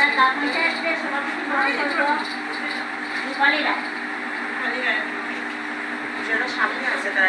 আপনার cup metre সামনে আছে তারা